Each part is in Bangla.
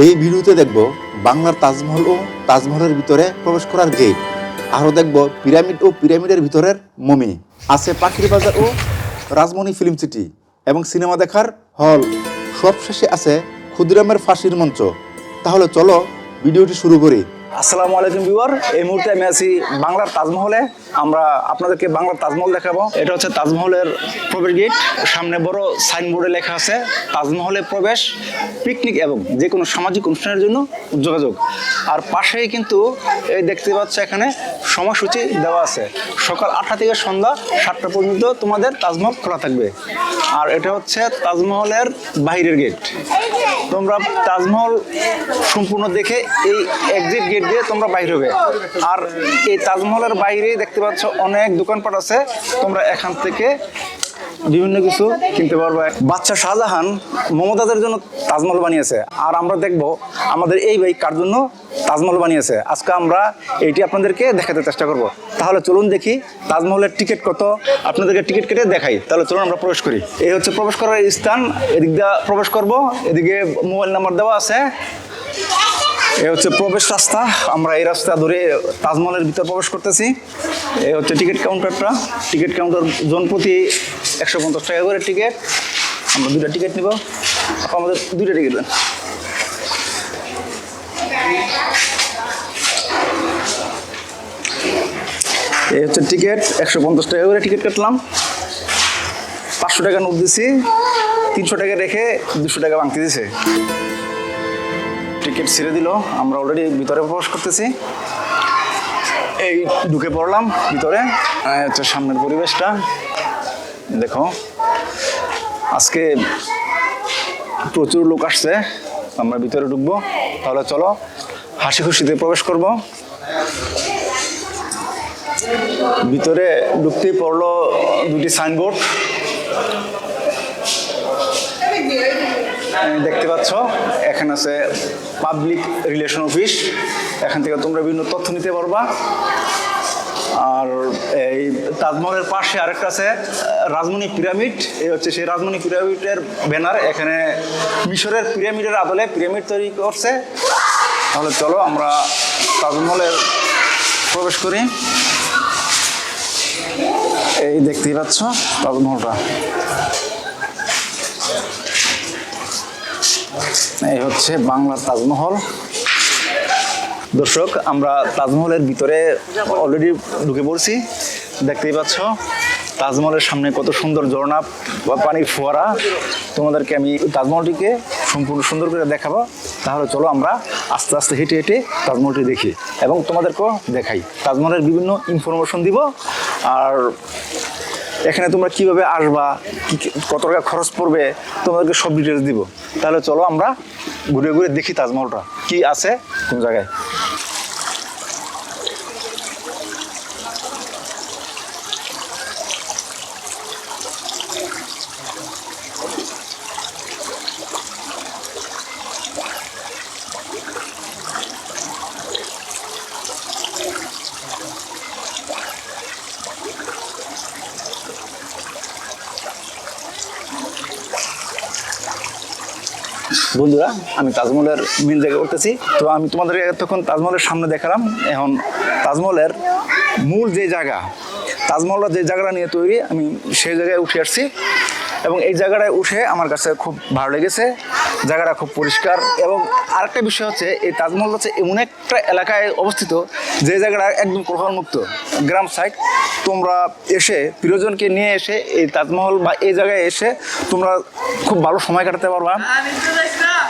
এই ভিডিওতে দেখব বাংলার তাজমহল ও তাজমহলের ভিতরে প্রবেশ করার গেট। আরও দেখব পিরামিড ও পিরামিডের ভিতরের মমি। আছে পাখির বাজার ও রাজমণি ফিল্ম সিটি এবং সিনেমা দেখার হল। সবশেষে আছে ক্ষুদিরামের ফাঁসির মঞ্চ। তাহলে চলো ভিডিওটি শুরু করি। আসসালামু আলাইকুম ভিউয়ার, এই মুহূর্তে আমি আছি বাংলার তাজমহলে। আমরা আপনাদেরকে বাংলার তাজমহল দেখাবো। এটা হচ্ছে তাজমহলের প্রবেশ গেট। সামনে বড় সাইনবোর্ডে লেখা আছে, তাজমহলে প্রবেশ পিকনিক এবং যে কোনো সামাজিক অনুষ্ঠানের জন্য যোগাযোগ। আর পাশেই কিন্তু এই দেখতে পাচ্ছ এখানে সময়সূচি দেওয়া আছে। সকাল আটটা থেকে সন্ধ্যা সাতটা পর্যন্ত তোমাদের তাজমহল খোলা থাকবে। আর এটা হচ্ছে তাজমহলের বাইরের গেট তোমরা তাজমহল সম্পূর্ণ দেখে এই এক্সিট গেট দিয়ে তোমরা বাইর হবে। আর এই তাজমহলের বাইরে দেখতে পাচ্ছ অনেক দোকানপাট আছে। তোমরা এখান থেকে বিভিন্ন কিছু। কিনতে পারবে। বাচ্চা শাহজাহান মমতাজের জন্য তাজমহল বানিয়েছে। আর আমরা দেখব আমাদের এই ভাই কার জন্য তাজমহল বানিয়েছে। আজকে আমরা এইটি আপনাদেরকে দেখাতে চেষ্টা করব। তাহলে চলুন দেখি তাজমহলের টিকিট কত। আপনাদেরকে টিকিট কেটে দেখাই। তাহলে চলুন আমরা প্রবেশ করি। এই হচ্ছে প্রবেশ করার স্থান। এদিক দিয়ে প্রবেশ করব। এদিকে মোবাইল নাম্বার দেওয়া আছে। এ হচ্ছে প্রবেশ রাস্তা। আমরা এই রাস্তা ধরে তাজমহলের ভিতর প্রবেশ করতেছি। এ হচ্ছে টিকিট কাউন্টারটা। টিকিট কাউন্টার জন প্রতি একশো পঞ্চাশ টাকা করে টিকিট আমরা দুইটা টিকিট নিব। আমাদের দুইটা টিকিট দেন। এই হচ্ছে টিকিট একশো পঞ্চাশ টাকা করে টিকিট কাটলাম। পাঁচশো টাকা নোট দিছি। তিনশো টাকা রেখে দুশো টাকা ভাঙতে দিছে। টিকিট ছেড়ে দিল। আমরা অলরেডি ভিতরে প্রবেশ করতেছি। এই ঢুকে পড়লাম ভিতরে। হচ্ছে সামনের পরিবেশটা। দেখো, আজকে প্রচুর লোক আসছে, আমরা ভিতরে ঢুকবো। তাহলে চলো হাসি খুশিতে প্রবেশ করব। ভিতরে ঢুকতেই পড়ল দুটি সাইনবোর্ড। দেখতে পাচ্ছ, এখানে আছে পাবলিক রিলেশন অফিস। এখান থেকে তোমরা বিভিন্ন তথ্য নিতে পারবা। আর এই তাজমহলের পাশে আরেকটা আছে, রাজমণি পিরামিড। এই হচ্ছে সেই রাজমণি পিরামিডের ব্যানার। এখানে মিশরের পিরামিডের আদলে পিরামিড তৈরি করছে। তাহলে চলো আমরা তাজমহলের প্রবেশ করি। এই দেখতেই পাচ্ছ তাজমহলটা। এই হচ্ছে বাংলার তাজমহল। দর্শক, আমরা তাজমহলের ভিতরে অলরেডি ঢুকে পড়ছি। দেখতেই পাচ্ছ, তাজমহলের সামনে কত সুন্দর ঝর্ণা বা পানির ফোয়ারা। তোমাদেরকে আমি তাজমহলটিকে সম্পূর্ণ সুন্দর করে দেখাবো। তাহলে চলো আমরা আস্তে আস্তে হেঁটে হেঁটে তাজমহলটি দেখি এবং তোমাদেরকেও দেখাই। তাজমহলের বিভিন্ন ইনফরমেশন দিব। আর এখানে তোমরা কীভাবে আসবা কত টাকা খরচ পড়বে, তোমাদেরকে সব ডিটেলস দিব। তাহলে চলো আমরা ঘুরে ঘুরে দেখি তাজমহলটা। কি আছে কোন জায়গায়? বন্ধুরা, আমি তাজমহলের মিল জায়গা করতেছি তো আমি তোমাদের তখন তাজমহলের সামনে দেখালাম। এখন তাজমহলের মূল যে জায়গা, তাজমহলের যে জায়গাটা নিয়ে তৈরি, আমি সেই জায়গায় উঠে আসছি। এবং এই জায়গাটায় উঠে আমার কাছে খুব ভালো লেগেছে। জায়গাটা খুব পরিষ্কার এবং আরেকটা বিষয় হচ্ছে, এই তাজমহল হচ্ছে এমন একটা এলাকায় অবস্থিত যে জায়গাটা একদম প্রভাবমুক্ত গ্রাম সাইড তোমরা এসে, প্রিয়জনকে নিয়ে এসে এই তাজমহল বা এই জায়গায় এসে তোমরা খুব ভালো সময় কাটাতে পারবা।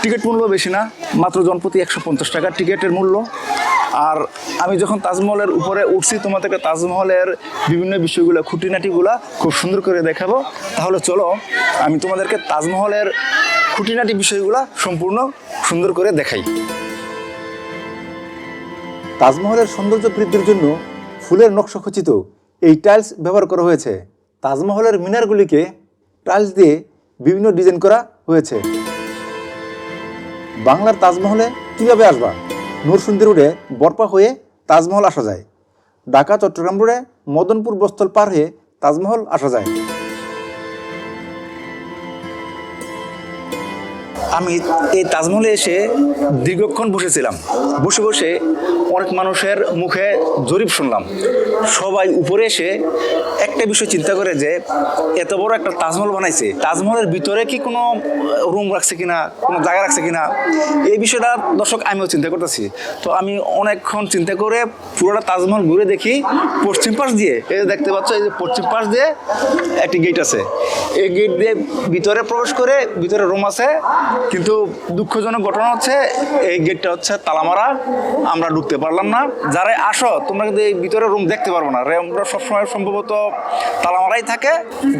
টিকিট মূল্য বেশি না, মাত্র জনপ্রতি একশো পঞ্চাশ টাকা টিকিটের মূল্য। আর আমি যখন তাজমহলের উপরে উঠছি, তোমাদেরকে তাজমহলের বিভিন্ন বিষয়গুলো, খুঁটিনাটিগুলো খুব সুন্দর করে দেখাবো। তাহলে চলো, আমি তোমাদেরকে তাজমহলের খুঁটিনাটি বিষয়গুলো সম্পূর্ণ সুন্দর করে দেখাই। তাজমহলের সৌন্দর্য বৃদ্ধির জন্য ফুলের নকশা খচিত এই টাইলস ব্যবহার করা হয়েছে। তাজমহলের মিনারগুলিকে টাইলস দিয়ে বিভিন্ন ডিজাইন করা হয়েছে। বাংলার তাজমহলে কীভাবে আসবা? নরসুন্দি রোডে বরপা হয়ে তাজমহল আসা যায়। ঢাকা, চট্টগ্রাম রোডে মদনপুর বস্তল পার হয়ে তাজমহল আসা যায়। আমি এই তাজমহলে এসে দীর্ঘক্ষণ বসেছিলাম। বসে বসে অনেক মানুষের মুখে জরিপ শুনলাম। সবাই উপরে এসে একটা বিষয় চিন্তা করে যে, এত বড় একটা তাজমহল বানাইছে। তাজমহলের ভিতরে কি কোনো রুম রাখছে কিনা, কোনো জায়গা রাখছে কিনা? এই বিষয়টা দর্শক, আমিও চিন্তা করতেছি। তো আমি অনেকক্ষণ চিন্তা করে পুরোটা তাজমহল ঘুরে দেখি। পশ্চিম পাশ দিয়ে, এই যে দেখতে পাচ্ছ, এই যে পশ্চিম পাশ দিয়ে একটি গেট আছে। এই গেট দিয়ে ভিতরে প্রবেশ করে ভিতরে রুম আছে। কিন্তু দুঃখজনক ঘটনা হচ্ছে, এই গেটটা হচ্ছে তালামারা। আমরা ঢুকতে পারলাম না। যারা আসো, তোমরা কিন্তু এই ভিতরে রুম দেখতে পারব না। রুমটা সবসময় সম্ভবত তালামারাই থাকে।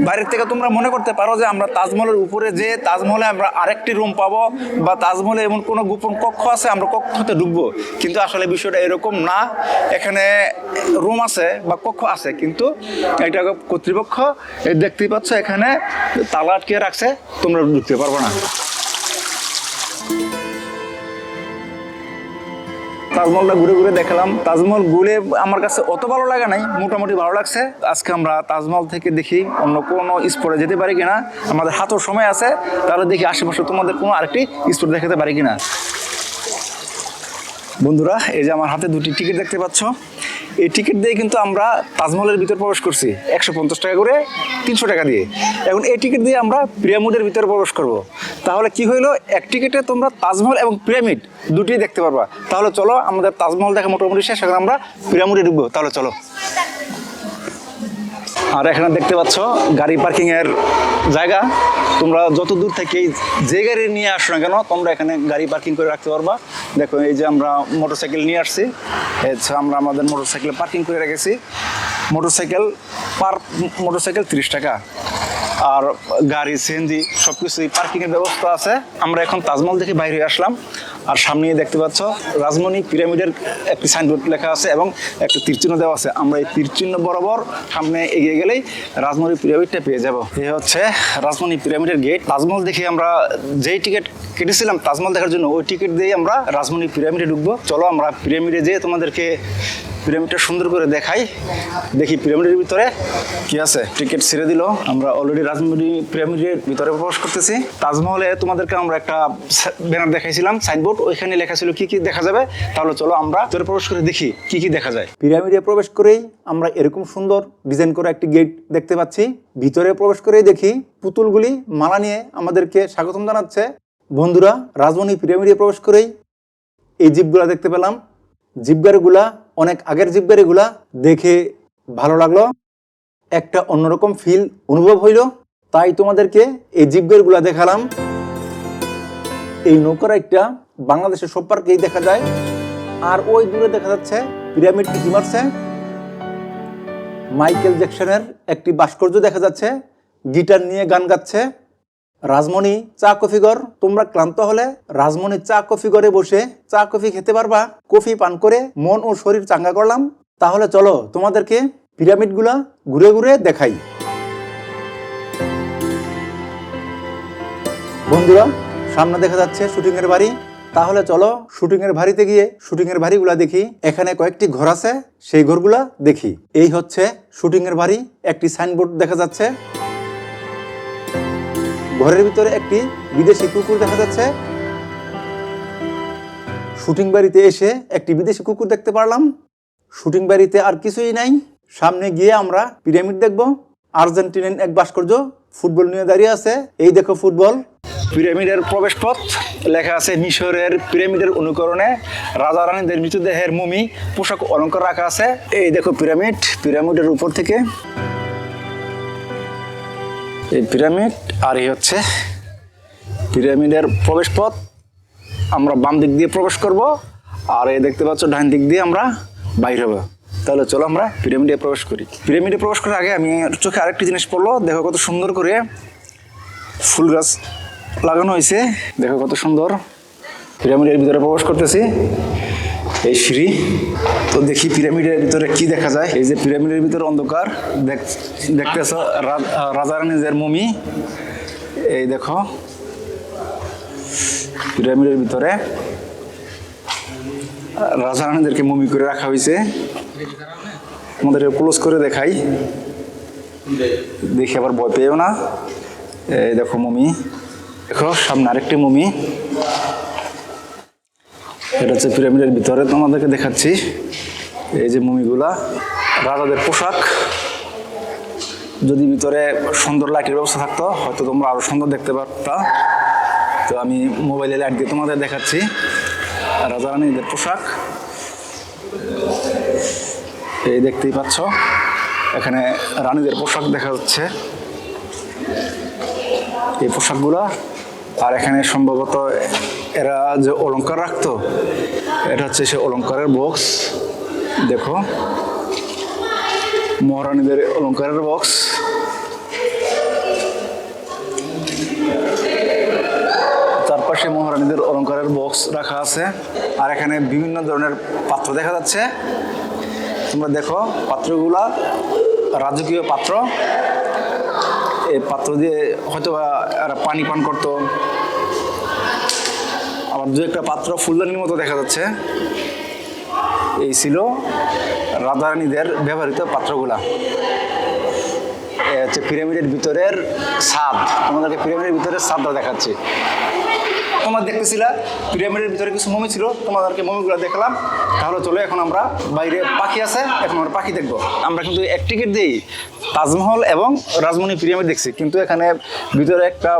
বাইরের থেকে তোমরা মনে করতে পারো যে আমরা তাজমহলের উপরে যে তাজমহলে আমরা আরেকটি রুম পাবো বা তাজমহলে এমন কোনো গোপন কক্ষ আছে, আমরা কক্ষতে ঢুকবো। কিন্তু আসলে বিষয়টা এরকম না। এখানে রুম আছে বা কক্ষ আছে, কিন্তু এটা কর্তৃপক্ষ দেখতেই পাচ্ছ এখানে তালা আটকে রাখছে, তোমরা ঢুকতে পারব না। তাজমহলটা ঘুরে ঘুরে দেখলাম। তাজমহল ঘুরে আমার কাছে অত ভালো লাগা নাই, মোটামুটি ভালো লাগছে। আজকে আমরা তাজমহল থেকে দেখি অন্য কোনো স্পটে যেতে পারি কিনা। আমাদের হাতও সময় আছে, তাহলে দেখি আশেপাশে তোমাদের কোনো আরেকটি স্পট দেখাতে পারি কিনা। বন্ধুরা, এই যে আমার হাতে দুটি টিকিট দেখতে পাচ্ছ। এই টিকিট দিয়ে কিন্তু আমরা তাজমহলের ভিতর প্রবেশ করছি। একশো পঞ্চাশ টাকা করে তিনশো টাকা দিয়ে। এখন এই টিকিট দিয়ে আমরা পিরামিডের ভিতরে প্রবেশ করব। তাহলে কি হইল? এক টিকিটে তোমরা তাজমহল এবং পিরামিড দুটি দেখতে পারবা। তাহলে চলো আমাদের তাজমহল দেখা মোটামুটি শেষ, এখন আমরা পিরামিডে ঢুকবো। তাহলে চলো। আর এখানে দেখতে পাচ্ছ গাড়ি পার্কিং এর জায়গা। তোমরা যত দূর থেকে যে গাড়ি নিয়ে আসো না কেন, তোমরা এখানে গাড়ি পার্কিং করে রাখতে পারবা। দেখো, এই যে আমরা মোটরসাইকেল নিয়ে আসছি হচ্ছে আমরা আমাদের মোটরসাইকেল পার্কিং করে রেখেছি। মোটরসাইকেল পার মোটরসাইকেল তিরিশ টাকা। আর গাড়ি সিএনজি সব কিছুই পার্কিংয়ের ব্যবস্থা আছে। আমরা এখন তাজমহল থেকে বাইরে আসলাম। আর সামনে দেখতে পাচ্ছ রাজমণি পিরামিডের একটি সাইনবোর্ড লেখা আছে এবং একটা তীরচিহ্ন দেওয়া আছে। আমরা এই তীরচিহ্ন বরাবর সামনে এগিয়ে গেলেই রাজমণি পিরামিডটা পেয়ে যাব। এ হচ্ছে রাজমণি পিরামিডের গেট তাজমহল দেখে আমরা যেই টিকিট কেটেছিলাম তাজমহল দেখার জন্য, ওই টিকিট দিয়ে আমরা রাজমণি পিরামিডে ঢুকবো। চলো আমরা পিরামিডে যেয়ে তোমাদেরকে পিরামিডটা সুন্দর করে দেখাই। দেখি পিরামিডের ভিতরে কি আছে। টিকিট ছেড়ে দিল। আমরা অলরেডি রাজমণি পিরামিডের ভিতরে প্রবেশ করতেছি। তাজমহলে তোমাদেরকে আমরা একটা ব্যানার দেখাইছিলাম সাইনবোর্ড ওইখানে লেখা ছিল, কি কি দেখা যাবে? তাহলে চলো আমরা ভিতরে প্রবেশ করে দেখি, কি কি দেখা যায়। পিরামিডে প্রবেশ করেই আমরা এরকম সুন্দর ডিজাইন করা একটি গেট দেখতে পাচ্ছি। ভিতরে প্রবেশ করেই দেখি পুতুলগুলি মালা নিয়ে আমাদেরকে স্বাগতম জানাচ্ছে। বন্ধুরা রাজমণি পিরামিডে প্রবেশ করেই এই জিপগুলা দেখতে পেলাম। জিপগাড়িগুলা অনেক আগের জিপগাড়িগুলা দেখে ভালো লাগল। একটা অন্যরকম ফিল অনুভব হইল। তাই তোমাদেরকে এই জিপগাড়িগুলা দেখালাম। এই নৌকার একটা বাংলাদেশের সব পার্কেই দেখা যায়। আর ওই দূরে দেখা যাচ্ছে পিরামিড কি মারছে মাইকেল জ্যাকসনের একটি ভাস্কর্য দেখা যাচ্ছে। গিটার নিয়ে গান গাচ্ছে। রাজমণি চা কফি ঘর, তোমরা ক্লান্ত হলে রাজমণি চা কফি ঘরে বসে চা কফি খেতে পারবা। কফি পান করে মন ও শরীর চাঙ্গা করলাম। তাহলে চলো তোমাদেরকে পিরামিডগুলা ঘুরে ঘুরে দেখাই। বন্ধুরা, সামনে দেখা যাচ্ছে শুটিং এর বাড়ি। তাহলে চলো শুটিং এর বাড়িতে গিয়ে শুটিং এর বাড়িগুলা দেখি। এখানে কয়েকটি ঘর আছে, সেই ঘরগুলা দেখি। এই হচ্ছে শুটিং এর বাড়ি, একটি সাইনবোর্ড দেখা যাচ্ছে। ঘরের ভিতরে একটি বিদেশি কুকুর দেখা যাচ্ছে। শুটিং বাড়িতে এসে একটি বিদেশি কুকুর দেখতে পারলাম। শুটিং বাড়িতে আর কিছুই নাই। সামনে গিয়ে আমরা পিরামিড দেখব। আর্জেন্টিনান এক ভাস্কর্য ফুটবল নিয়ে দাঁড়িয়ে আছে। এই দেখো ফুটবল। পিরামিডের প্রবেশ পথ লেখা আছে মিশরের পিরামিডের অনুকরণে। রাজা রানীদের মৃতদেহের মমি, পোশাক অলঙ্কার রাখা আছে। এই দেখো পিরামিড। পিরামিডের উপর থেকে। এই পিরামিড আর এই হচ্ছে পিরামিডের প্রবেশ পথ আমরা বাম দিক দিয়ে প্রবেশ করব আর এই দেখতে পাচ্ছ ডান দিক দিয়ে আমরা বাইর হব। তাহলে চলো আমরা পিরামিডে প্রবেশ করি। পিরামিডে প্রবেশ করার আগে আমি চোখে আরেকটি জিনিস পড়ল। দেখো কত সুন্দর করে ফুল গাছ লাগানো হয়েছে। দেখো কত সুন্দর পিরামিডের ভিতরে প্রবেশ করতেছি। এই সিঁড়ি। তো দেখি পিরামিডের ভিতরে কি দেখা যায়। এই যে পিরামিডের ভিতরে অন্ধকার। দেখ- দেখতেছ রাজা রানীদের মমি। এই দেখো, পিরামিডের ভিতরে রাজা রানীদেরকে মমি করে রাখা হয়েছে। আমাদের ক্লোজ করে দেখাই। দেখে আবার ভয় পেয়েও না। এই দেখো মমি দেখো, সামনে আরেকটি মমি এটা হচ্ছে পিরামিডের ভিতরে তোমাদেরকে দেখাচ্ছি। এই যে মমিগুলা রাজাদের পোশাক। যদি ভিতরে সুন্দর লাইটের ব্যবস্থা থাকতো, হয়তো তোমরা আরও সুন্দর দেখতে পারতা। তো আমি মোবাইলে লাইট দিয়ে তোমাদের দেখাচ্ছি। রাজা রানীদের পোশাক। এই দেখতেই পাচ্ছ, এখানে রানীদের পোশাক দেখা যাচ্ছে। এই পোশাকগুলা, আর এখানে সম্ভবত এরা যে অলঙ্কার রাখতো, এটা হচ্ছে সে অলংকারের বক্স। দেখো, মহারানীদের অলংকারের বক্স। মহারানীদের বক্স রাখা আছে। আর এখানে বিভিন্ন ধরনের পাত্র দেখা যাচ্ছে। তোমরা দেখো, পাত্রগুলা রাজকীয় পাত্র। এই পাত্র দিয়ে হয়তো এরা পানি পান করতো। আবার দু একটা পাত্র ফুলদানির মতো দেখা যাচ্ছে। এই ছিল রাধারানীদের ব্যবহৃত পাত্রগুলা। হচ্ছে পিরামিডের ভিতরের ছাদ তোমাদেরকে পিরামিডের ভিতরের ছাদটা দেখাচ্ছি। তোমরা দেখতেছিলা, পিরামিডের ভিতরে কিছু মমি ছিল, তোমাদেরকে মমিগুলো দেখলাম। তাহলে চলো, এখন আমরা বাইরে পাখি আছে, এখন আমরা পাখি দেখব। আমরা কিন্তু এক টিকিট দিই তাজমহল এবং রাজমণি পিরামিড দেখছি। কিন্তু এখানে ভিতরে একটা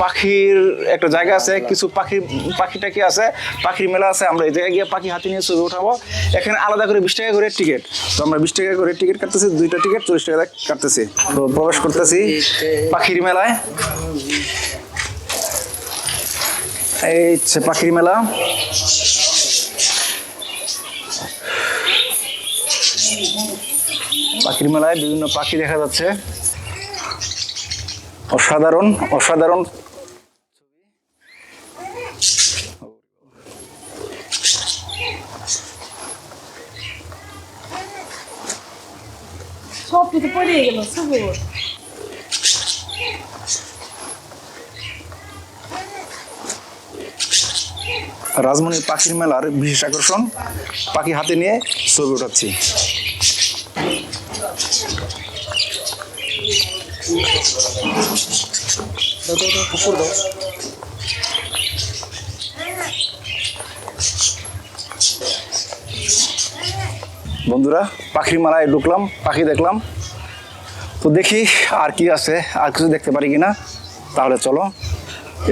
পাখির একটা জায়গা আছে, কিছু পাখি পাখি টাকি আছে, পাখির মেলা আছে। আমরা এই জায়গায় গিয়ে পাখি হাতে নিয়ে ছবি উঠাবো। এখানে আলাদা করে বিশ টাকা করে টিকিট। তো আমরা বিশ টাকা করে টিকিট কাটতেছি, দুইটা টিকিট, চল্লিশ টাকা কাটতেছি। তো প্রবেশ করতেছি পাখির মেলায়। এই হচ্ছে পাখির মেলা। পাখির মেলায় বিভিন্ন পাখি দেখা যাচ্ছে। অসাধারণ অসাধারণ। সব কিছু পড়ে গেল সুবর রাজমণি পাখির মেলার বিশেষ আকর্ষণ, পাখি হাতে নিয়ে ছবি উঠাচ্ছি। বন্ধুরা, পাখির মেলায় ঢুকলাম, পাখি দেখলাম। তো দেখি আর কি আছে, আর কিছু দেখতে পারি কিনা। তাহলে চলো,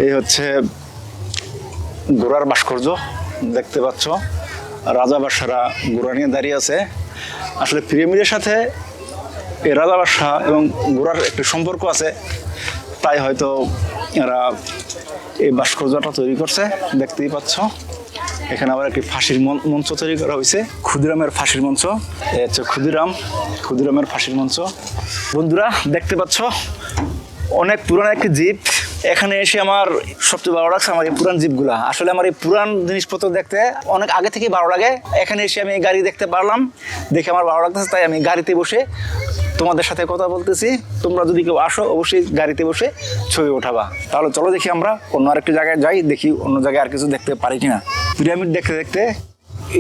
এই হচ্ছে ঘোড়ার ভাস্কর্য দেখতে পাচ্ছ। রাজা বাদশারা ঘোড়া নিয়ে দাঁড়িয়ে আছে। আসলে পিরামিডের সাথে এই রাজা বাদশাহ এবং ঘোড়ার একটি সম্পর্ক আছে। তাই হয়তো এরা এই ভাস্কর্যটা তৈরি করছে, দেখতেই পাচ্ছ। এখানে আবার একটি ফাঁসির মঞ্চ তৈরি করা হয়েছে। ক্ষুদিরামের ফাঁসির মঞ্চ। এই হচ্ছে ক্ষুদিরাম। ক্ষুদিরামের ফাঁসির মঞ্চ। বন্ধুরা, দেখতে পাচ্ছ? অনেক পুরানো একটি জিপ। এখানে এসে আমার সবচেয়ে ভালো লাগছে আমার এই পুরান জিপগুলা। আসলে আমার এই পুরান জিনিসপত্র দেখতে অনেক আগে থেকে ভালো লাগে। এখানে এসে আমি গাড়ি দেখতে পারলাম, দেখে আমার ভালো লাগতেছে, তাই আমি গাড়িতে বসে তোমাদের সাথে কথা বলতেছি। তোমরা যদি কেউ আসো, অবশ্যই গাড়িতে বসে ছবি ওঠাবা তাহলে চলো দেখি আমরা অন্য আরেকটি জায়গায় যাই, দেখি অন্য জায়গায় আর কিছু দেখতে পারি কিনা। পিরামিড দেখতে দেখতে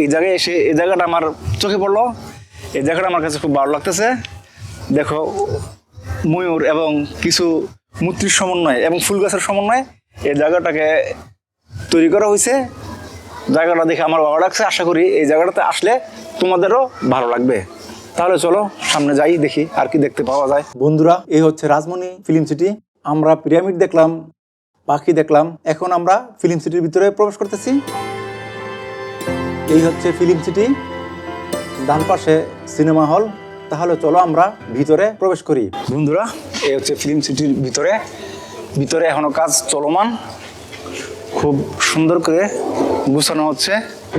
এই জায়গায় এসে, এই জায়গাটা আমার চোখে পড়ল। এই জায়গাটা আমার কাছে খুব ভালো লাগতেছে। দেখো ময়ূর এবং কিছু মূর্তির সমন্বয় এবং ফুল গাছের সমন্বয়ে, এই জায়গাটাকে তৈরি করা হয়েছে। জায়গাটা দেখে আমার ভালো লাগছে। আশা করি এই জায়গাটাতে আসলে তোমাদেরও ভালো লাগবে। তাহলে চলো, সামনে যাই, দেখি আর কি দেখতে পাওয়া যায়। বন্ধুরা, এই হচ্ছে রাজমণি ফিল্ম সিটি। আমরা পিরামিড দেখলাম, পাখি দেখলাম। এখন আমরা ফিল্ম সিটির ভিতরে প্রবেশ করতেছি। এই হচ্ছে ফিল্ম সিটি। ডান পাশে সিনেমা হল। তাহলে চলো আমরা ভিতরে প্রবেশ করি। বন্ধুরা, এই হচ্ছে ফিল্ম সিটির ভিতরে। ভিতরে এখনও কাজ চলমান। খুব সুন্দর করে গুছানো হচ্ছে।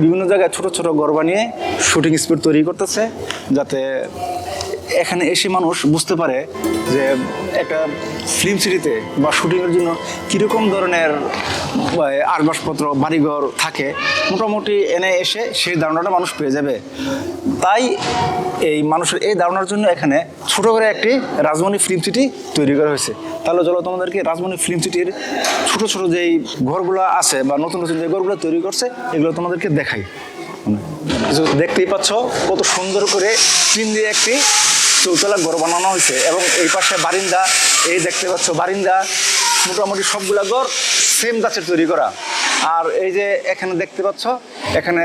বিভিন্ন জায়গায় ছোট ছোট ঘর বানিয়ে শুটিং স্পট তৈরি করতেছে, যাতে এখানে এসে মানুষ বুঝতে পারে যে একটা ফিল্ম সিটিতে বা শুটিংয়ের জন্য কীরকম ধরনের আসবাসপত্র, বাড়িঘর থাকে, মোটামুটি এনে এসে সেই ধারণাটা মানুষ পেয়ে যাবে। তাই এই মানুষের এই ধারণার জন্য এখানে ছোট করে একটি রাজমণি ফিল্ম সিটি তৈরি করা হয়েছে। তাহলে চলো তোমাদেরকে রাজমণি ফিল্ম সিটির ছোট ছোট যেই ঘরগুলো আছে বা নতুন নতুন যে ঘরগুলো তৈরি করছে, এগুলো তোমাদেরকে দেখাই। দেখতেই পাচ্ছ কত সুন্দর করে টিন দিয়ে একটি চৌতলা ঘর বানানো হয়েছে এবং এই পাশে বারিন্দা, এই দেখতে পাচ্ছ বারিন্দা, মোটামুটি সবগুলা ঘর সেম গাছের তৈরি করা। আর এই যে এখানে দেখতে পাচ্ছ, এখানে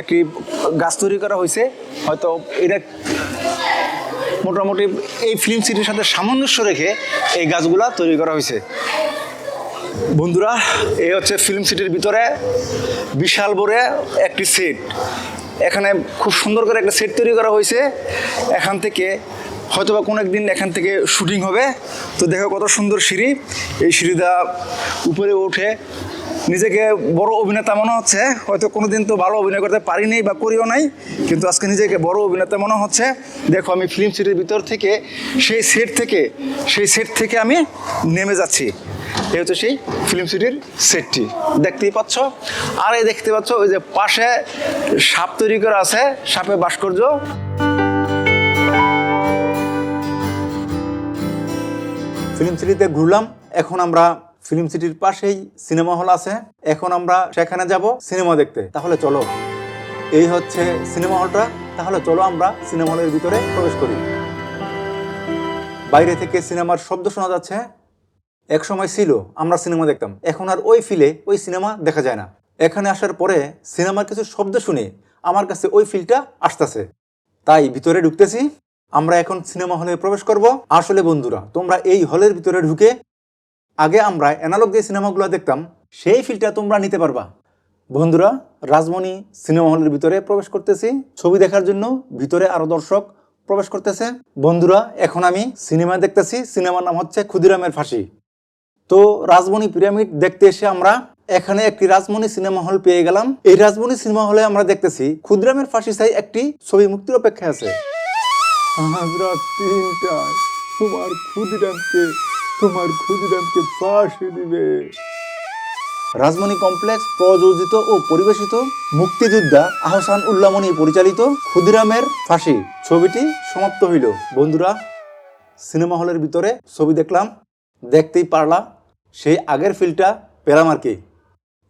একটি গাছ তৈরি করা হয়েছে। হয়তো এটা মোটামুটি এই ফিল্ম সিটির সাথে সামঞ্জস্য রেখে এই গাছগুলা তৈরি করা হয়েছে। বন্ধুরা, এই হচ্ছে ফিল্ম সিটির ভিতরে বিশাল বড় একটি সেট এখানে খুব সুন্দর করে একটা সেট তৈরি করা হয়েছে। এখান থেকে হয়তোবা কোনো একদিন এখান থেকে শুটিং হবে। তো দেখো কত সুন্দর সিঁড়ি। এই সিঁড়িটা উপরে উঠে নিজেকে বড় অভিনেতা মনে হচ্ছে। হয়তো কোনোদিন তো ভালো অভিনয় করতে পারিনি বা করিও নাই, কিন্তু আজকে নিজেকে বড় অভিনেতা মনে হচ্ছে। দেখো আমি ফিল্ম সিটির ভিতর থেকে, সেই সেট থেকে, সেই সেট থেকে আমি নেমে যাচ্ছি। এই হচ্ছে সেই ফিল্ম সিটির সেটটি দেখতেই পাচ্ছ? আর এই দেখতে পাচ্ছ ওই যে পাশে সাপ তৈরি করা আছে, সাপের ভাস্কর্য। ফিল্ম সিটিতে ঘুরলাম, এখন আমরা ফিল্ম সিটির পাশেই সিনেমা হল আছে। এখন আমরা সেখানে যাব সিনেমা দেখতে। তাহলে চলো, এই হচ্ছে সিনেমা হলটা। তাহলে চলো আমরা সিনেমা হলের ভিতরে প্রবেশ করি। বাইরে থেকে সিনেমার শব্দ শোনা যাচ্ছে। এক সময় ছিল, আমরা সিনেমা দেখতাম। এখন আর ওই ফিলে ওই সিনেমা দেখা যায় না। এখানে আসার পরে সিনেমার কিছু শব্দ শুনে আমার কাছে ওই ফিলটা আসতেছে। তাই ভিতরে ঢুকতেছি। আমরা এখন সিনেমা হলে প্রবেশ করব। আসলে বন্ধুরা, তোমরা এই হলের ভিতরে ঢুকে আগে আমরা অ্যানালগ যে সিনেমাগুলো দেখতাম, সেই ফিলটা তোমরা নিতে পারবা। বন্ধুরা, রাজমণি সিনেমা হলের ভিতরে প্রবেশ করতেছি। ছবি দেখার জন্য ভিতরে আরও দর্শক প্রবেশ করতেছে। বন্ধুরা, এখন আমি সিনেমা দেখতেছি। সিনেমার নাম হচ্ছে ক্ষুদিরামের ফাঁসি। তো রাজমণি পিরামিড দেখতে এসে আমরা এখানে একটি রাজমণি সিনেমা হল পেয়ে গেলাম। এই রাজমণি সিনেমা হলে আমরা দেখতেছি, ক্ষুদিরামের ফাঁসি চাই একটি ছবি মুক্তির অপেক্ষায় আছে। আজ রাত তিনটায় তোমার ক্ষুদিরামকে তোমার ক্ষুদিরামকে ফাঁসি দিবে। রাজমণি কমপ্লেক্স প্রযোজিত ও পরিবেশিত মুক্তিযোদ্ধা আহসান উল্লামণি পরিচালিত ক্ষুদিরামের ফাঁসি। ছবিটি সমাপ্ত হইল। বন্ধুরা, সিনেমা হলের ভিতরে ছবি দেখলাম, দেখতেই পারলাম সেই আগের ফিলটা পেলাম আর কি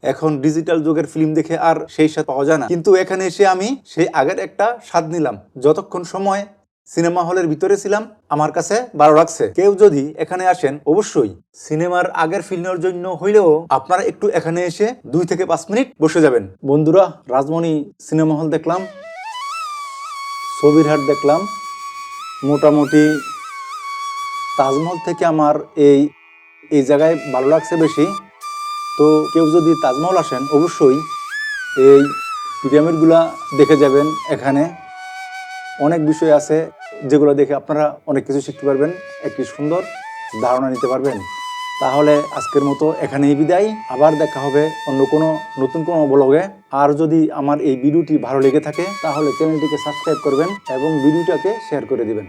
এখন ডিজিটাল যুগের ফিল্ম দেখে আর সেই স্বাদ পাওয়া যায় না। কিন্তু এখানে এসে আমি সেই আগের একটা স্বাদ নিলাম। যতক্ষণ সময় সিনেমা হলের ভিতরে ছিলাম, আমার কাছে ভালো লাগছে। কেউ যদি এখানে আসেন, অবশ্যই সিনেমার আগের ফিল্মের জন্য হইলেও আপনারা একটু এখানে এসে দুই থেকে পাঁচ মিনিট বসে যাবেন। বন্ধুরা, রাজমণি সিনেমা হল দেখলাম, ছবির হাট দেখলাম, মোটামুটি তাজমহল থেকে আমার এই এই জায়গায় ভালো লাগছে বেশি। তো কেউ যদি তাজমহল আসেন, অবশ্যই এই পিরামিডগুলা দেখে যাবেন এখানে। অনেক বিষয় আছে যেগুলো দেখে আপনারা অনেক কিছু শিখতে পারবেন, একটি সুন্দর ধারণা নিতে পারবেন। তাহলে আজকের মতো এখানেই বিদায়। আবার দেখা হবে অন্য কোনো নতুন কোনো ব্লগে। আর যদি আমার এই ভিডিওটি ভালো লেগে থাকে, তাহলে চ্যানেলটিকে সাবস্ক্রাইব করবেন এবং ভিডিওটাকে শেয়ার করে দিবেন।